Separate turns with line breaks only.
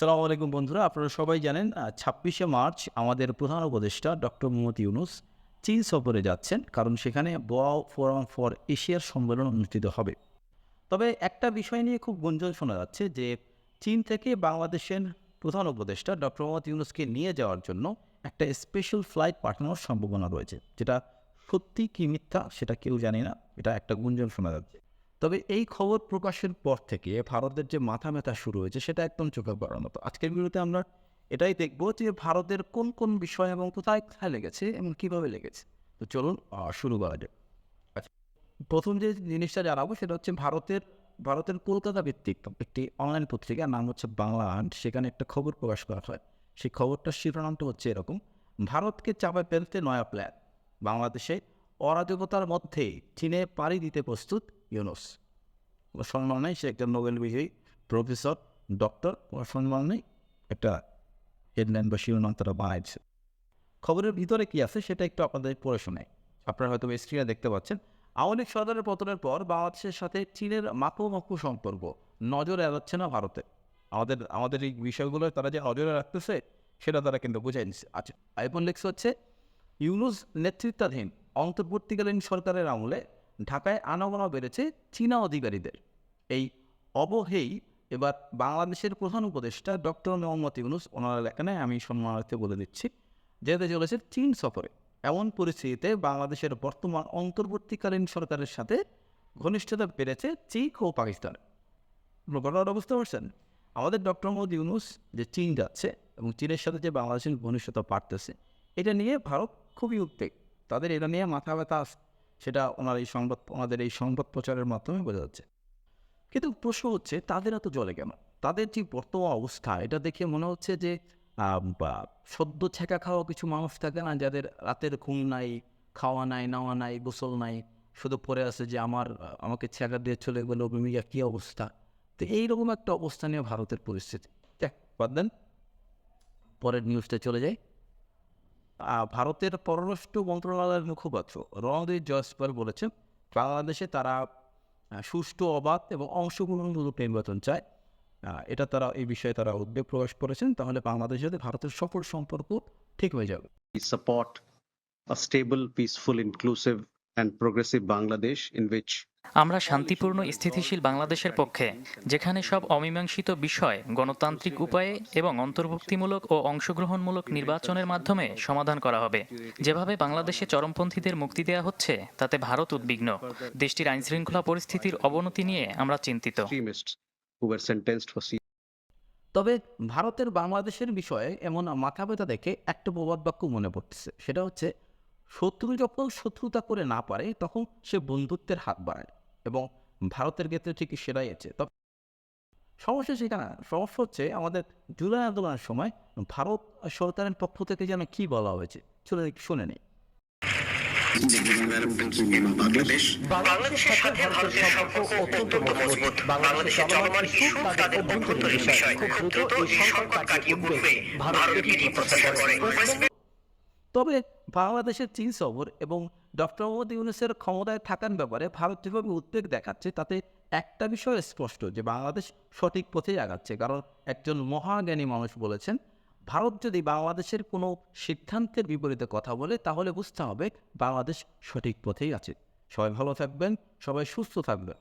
আসসালামু আলাইকুম বন্ধুরা, আপনারা সবাই জানেন ছাব্বিশে মার্চ আমাদের প্রধান উপদেষ্টা ডক্টর মোহাম্মদ ইউনুস চীন সফরে যাচ্ছেন, কারণ সেখানে বোয়াও ফোরাম ফর এশিয়ার সম্মেলন অনুষ্ঠিত হবে। তবে একটা বিষয় নিয়ে খুব গুঞ্জন শোনা যাচ্ছে যে, চীন থেকে বাংলাদেশের প্রধান উপদেষ্টা ডক্টর মোহাম্মদ ইউনুসকে নিয়ে যাওয়ার জন্য একটা স্পেশাল ফ্লাইট পাঠানোর সম্ভাবনা রয়েছে। যেটা সত্যি কি মিথ্যা সেটা কেউ জানে না, এটা একটা গুঞ্জন শোনা যাচ্ছে। তবে এই খবর প্রকাশের পর থেকে ভারতের যে মাথা ব্যথা শুরু হয়েছে, সেটা একদম চোখে পড়ার মতো। আজকের ভিডিওতে আমরা এটাই দেখব যে ভারতের কোন কোন বিষয় এবং কোথায় কোথায় লেগেছে এবং কীভাবে লেগেছে। তো চলুন শুরু করা যাক। আচ্ছা প্রথম যে জিনিসটা জানাব সেটা হচ্ছে ভারতের ভারতের কলকাতা ভিত্তিক একটি অনলাইন পত্রিকা নাম হচ্ছে বাংলা আন্ট সেখানে একটা খবর প্রকাশ করা হয়। সেই খবরটার শিরোনামটা হচ্ছে এরকম, ভারতকে চাপে ফেলতে নয়া প্ল্যান বাংলাদেশে অরাজকতার মধ্যে চীনে পাড়ি দিতে প্রস্তুত ইউনুস। কোনো সম্মান নেই, সে একটা নোবেল বিজয়ী প্রফেসর, ডক্টর, কোনো সম্মান নেই। একটা হেডলাইন বা শিরোনাম তারা বানাইছে। খবরের ভিতরে কি আছে সেটা একটু আপনাদের পড়ে শোনাই। আপনারা হয়তো স্ক্রিনে দেখতে পাচ্ছেন, আওয়ামী লীগ সরকারের পতনের পর বাংলাদেশের সাথে চীনের মাকু সম্পর্ক নজর এড়াচ্ছে না ভারতে। আমাদের আমাদের এই বিষয়গুলো তারা যে নজরে রাখতেছে, সেটা তারা কিন্তু বুঝাই নিচ্ছে আচ্ছা আইফোন লিখস হচ্ছে, ইউনুস নেতৃত্বাধীন অন্তর্বর্তীকালীন সরকারের আমলে ঢাকায় আনাগোনা বেড়েছে চীনা অধিকারীদের। এই অবহেই এবার বাংলাদেশের প্রধান উপদেষ্টা ডক্টর মোহাম্মদ ইউনুস ওনার লেখানে আমি সম্মানার্থে বলে দিচ্ছি, যেতে চলেছে চীন সফরে। এমন পরিস্থিতিতে বাংলাদেশের বর্তমান অন্তর্বর্তীকালীন সরকারের সাথে ঘনিষ্ঠতা বেড়েছে চীন ও পাকিস্তান। ঘটনাটা বুঝতে পারছেন আমাদের ডক্টর মোহাম্মদ ইউনুস যে চীন যাচ্ছে এবং চীনের সাথে যে বাংলাদেশের ঘনিষ্ঠতা বাড়তেছে, এটা নিয়ে ভারত খুবই উদ্বেগ। তাদের এটা নিয়ে মাথা ব্যথা সেটা ওনার এই সংবাদ ওনাদের এই সংবাদ প্রচারের মাধ্যমে বোঝা যাচ্ছে। কিন্তু প্রশ্ন হচ্ছে তাদের এত জলে কেন? তাদের যে বর্তমান অবস্থা এটা দেখে মনে হচ্ছে যে সদ্য ছেঁকা খাওয়া কিছু মানুষ থাকে না যাদের রাতের ঘুম নাই খাওয়া নাই নাওয়া নাই গোসল নাই শুধু পরে আছে যে আমার আমাকে ছেঁকা দিয়ে চলে গেলো ভূমিকা কী অবস্থা? তো এইরকম একটা অবস্থা নিয়ে ভারতের পরিস্থিতি। দেখ বাদ দেন পরের নিউজটা চলে আহ, ভারতের পররাষ্ট্র মন্ত্রণালয়ের মুখপাত্র রণদীপ জয়সওয়াল বলেছেন বাংলাদেশে তারা সুষ্ঠু অবাধ এবং অংশগ্রহণমূলক নির্বাচন চায়। এটা তারা এই বিষয়ে তারা উদ্বেগ প্রকাশ করেছেন। তাহলে বাংলাদেশের সাথে ভারতের সফল সম্পর্ক ঠিক হয়ে যাবে।
Support a stable, peaceful, inclusive, and progressive Bangladesh in
আমরা শান্তিপূর্ণ, স্থিতিশীল বাংলাদেশের পক্ষে, যেখানে সব অমীমাংসিত বিষয় গণতান্ত্রিক উপায়ে এবং অন্তর্ভুক্তিমূলক ও অংশগ্রহণমূলক নির্বাচনের মাধ্যমে সমাধান করা হবে। যেভাবে বাংলাদেশে চরমপন্থীদের মুক্তি দেওয়া হচ্ছে, তাতে ভারত উদ্বিগ্ন। দেশটির আইনশৃঙ্খলা পরিস্থিতির অবনতি নিয়ে আমরা চিন্তিত।
তবে ভারতের বাংলাদেশের বিষয়ে এমন মাথা ব্যথা দেখে একটা প্রবাদ বাক্য মনে পড়তেছে। সেটা হচ্ছে, শত্রু যখন শত্রুতা করে না পারে, তখন সে বন্ধুত্বের হাত বাড়ায়। এবং ভারতের ক্ষেত্রে ঠিক সেটাই আছে। তবে সমস্যা সেখানে। সমস্যা হচ্ছে আমাদের জুলাই আন্দোলনের সময় ভারত সরকারের পক্ষ থেকে যেন কি বলা হয়েছে চলে শুনে নেই।
বাংলাদেশের সাথে
তবে বাংলাদেশের চীন সফর এবং ডক্টর মোহাম্মদ ইউনুসের ক্ষমতায় থাকার ব্যাপারে ভারত যেভাবে উদ্বেগ দেখাচ্ছে, তাতে একটা বিষয় স্পষ্ট যে বাংলাদেশ সঠিক পথেই আগাচ্ছে। কারণ একজন মহাজ্ঞানী মানুষ বলেছেন, ভারত যদি বাংলাদেশের কোনো সিদ্ধান্তের বিপরীতে কথা বলে, তাহলে বুঝতে হবে বাংলাদেশ সঠিক পথেই আছে। সবাই ভালো থাকবেন, সবাই সুস্থ থাকবেন।